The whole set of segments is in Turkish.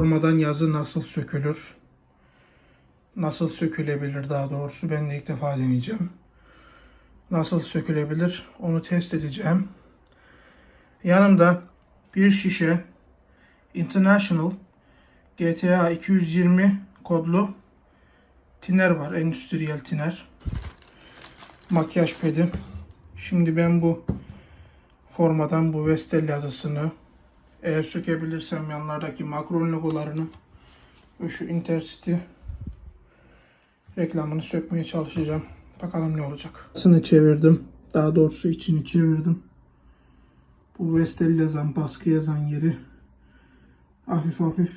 formadan yazı nasıl sökülür? Nasıl sökülebilir daha doğrusu ben de ilk defa deneyeceğim. Nasıl sökülebilir onu test edeceğim. Yanımda bir şişe International GTA 220 kodlu tiner var. Endüstriyel tiner. Makyaj pedi. Şimdi ben bu formadan bu Vestel yazısını eğer sökebilirsem yanlardaki Macron logolarını ve şu Intercity reklamını sökmeye çalışacağım. Bakalım ne olacak. Sını çevirdim. Daha doğrusu içini çevirdim. Bu Vestel yazan, baskı yazan yeri hafif hafif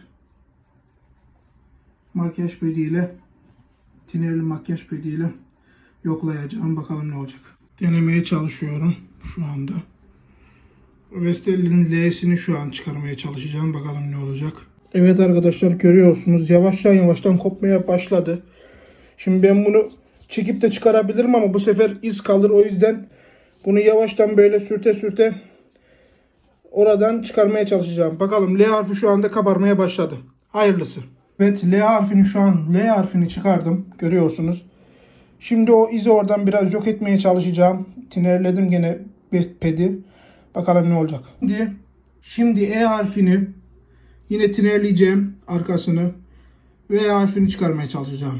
makyaj pediyle tinerli makyaj pediyle yoklayacağım. Bakalım ne olacak. Denemeye çalışıyorum şu anda. Vestel'in L'sini şu an çıkarmaya çalışacağım. Bakalım ne olacak. Evet arkadaşlar görüyorsunuz. Yavaştan yavaştan kopmaya başladı. Şimdi ben bunu çekip de çıkarabilirim ama bu sefer iz kalır. O yüzden bunu yavaştan böyle sürte sürte oradan çıkarmaya çalışacağım. Bakalım L harfi şu anda kabarmaya başladı. Hayırlısı. Evet L harfini şu an L harfini çıkardım. Görüyorsunuz. Şimdi o izi oradan biraz yok etmeye çalışacağım. Tinerledim gene pedi. Bakalım ne olacak. Şimdi, şimdi E harfini yine tinerleyeceğim arkasını. V harfini çıkarmaya çalışacağım.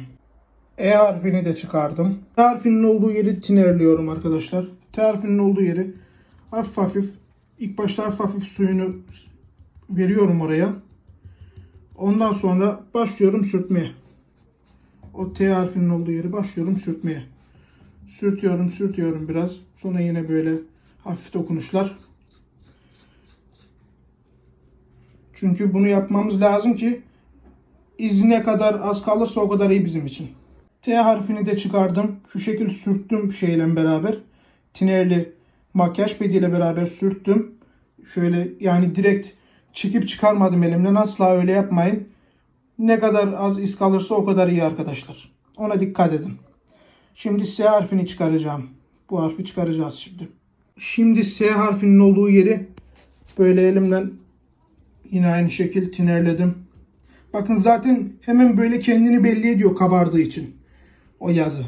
E harfini de çıkardım. T harfinin olduğu yeri tinerliyorum arkadaşlar. T harfinin olduğu yeri hafif hafif ilk başta hafif hafif suyunu veriyorum oraya. Ondan sonra başlıyorum sürtmeye. O T harfinin olduğu yeri başlıyorum sürtmeye. Sürtüyorum, sürtüyorum biraz. Sonra yine böyle hafif dokunuşlar. Çünkü bunu yapmamız lazım ki iz ne kadar az kalırsa o kadar iyi bizim için. T harfini de çıkardım. Şu şekil sürttüm şeyle beraber. Tinerli makyaj pediyle beraber sürttüm. Şöyle yani direkt çekip çıkarmadım elimden. Asla öyle yapmayın. Ne kadar az iz kalırsa o kadar iyi arkadaşlar. Ona dikkat edin. Şimdi S harfini çıkaracağım. Bu harfi çıkaracağız şimdi. Şimdi S harfinin olduğu yeri böyle elimden yine aynı şekil tinerledim. Bakın zaten hemen böyle kendini belli ediyor kabardığı için. O yazı.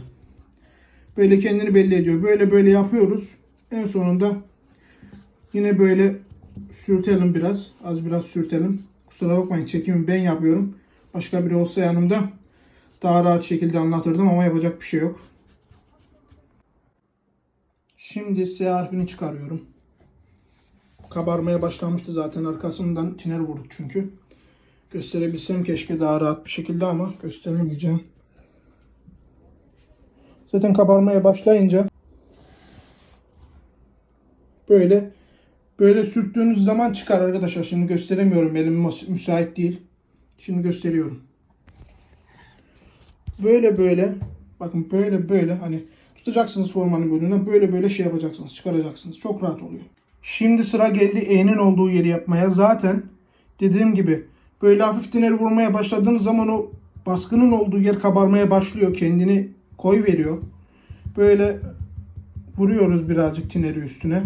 Böyle kendini belli ediyor. Böyle böyle yapıyoruz. En sonunda yine böyle sürtelim biraz. Az biraz sürtelim. Kusura bakmayın çekimi ben yapıyorum. Başka biri olsa yanımda daha rahat şekilde anlatırdım ama yapacak bir şey yok. Şimdi S harfini çıkarıyorum. Kabarmaya başlamıştı zaten arkasından tiner vurduk çünkü. Gösterebilsem keşke daha rahat bir şekilde ama gösteremeyeceğim. Zaten kabarmaya başlayınca böyle böyle sürttüğünüz zaman çıkar arkadaşlar. Şimdi gösteremiyorum. Elim müs- müsait değil. Şimdi gösteriyorum. Böyle böyle bakın böyle böyle hani tutacaksınız formanın bölümünden böyle böyle şey yapacaksınız. Çıkaracaksınız. Çok rahat oluyor. Şimdi sıra geldi E'nin olduğu yeri yapmaya. Zaten dediğim gibi böyle hafif tineri vurmaya başladığınız zaman o baskının olduğu yer kabarmaya başlıyor. Kendini koy veriyor. Böyle vuruyoruz birazcık tineri üstüne.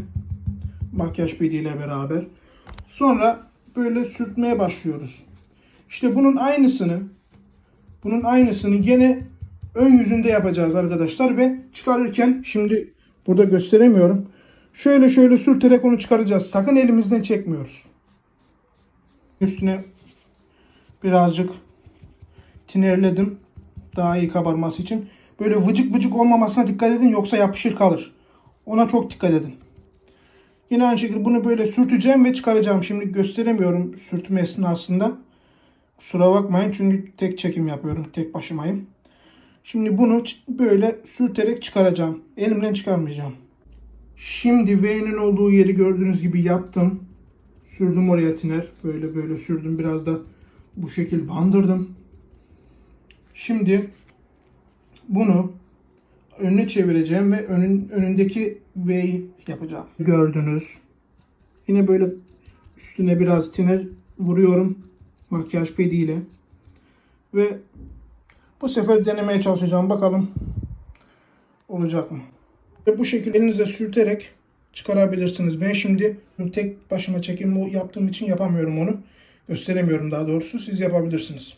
Makyaj pediyle beraber. Sonra böyle sürtmeye başlıyoruz. İşte bunun aynısını bunun aynısını gene ön yüzünde yapacağız arkadaşlar ve çıkarırken şimdi burada gösteremiyorum. Şöyle şöyle sürterek onu çıkaracağız. Sakın elimizden çekmiyoruz. Üstüne birazcık tinerledim. Daha iyi kabarması için. Böyle vıcık vıcık olmamasına dikkat edin yoksa yapışır kalır. Ona çok dikkat edin. Yine aynı şekilde bunu böyle sürteceğim ve çıkaracağım. Şimdi gösteremiyorum sürtme esnasında. Kusura bakmayın çünkü tek çekim yapıyorum. Tek başımayım. Şimdi bunu böyle sürterek çıkaracağım. Elimden çıkarmayacağım. Şimdi V'nin olduğu yeri gördüğünüz gibi yaptım. Sürdüm oraya tiner. Böyle böyle sürdüm. Biraz da bu şekil bandırdım. Şimdi bunu önüne çevireceğim ve önün, önündeki V'yi yapacağım. Gördünüz. Yine böyle üstüne biraz tiner vuruyorum makyaj pediyle. Ve bu sefer denemeye çalışacağım. Bakalım olacak mı? Ve bu şekilde elinize sürterek çıkarabilirsiniz. Ben şimdi tek başıma çekim yaptığım için yapamıyorum onu. Gösteremiyorum daha doğrusu. Siz yapabilirsiniz.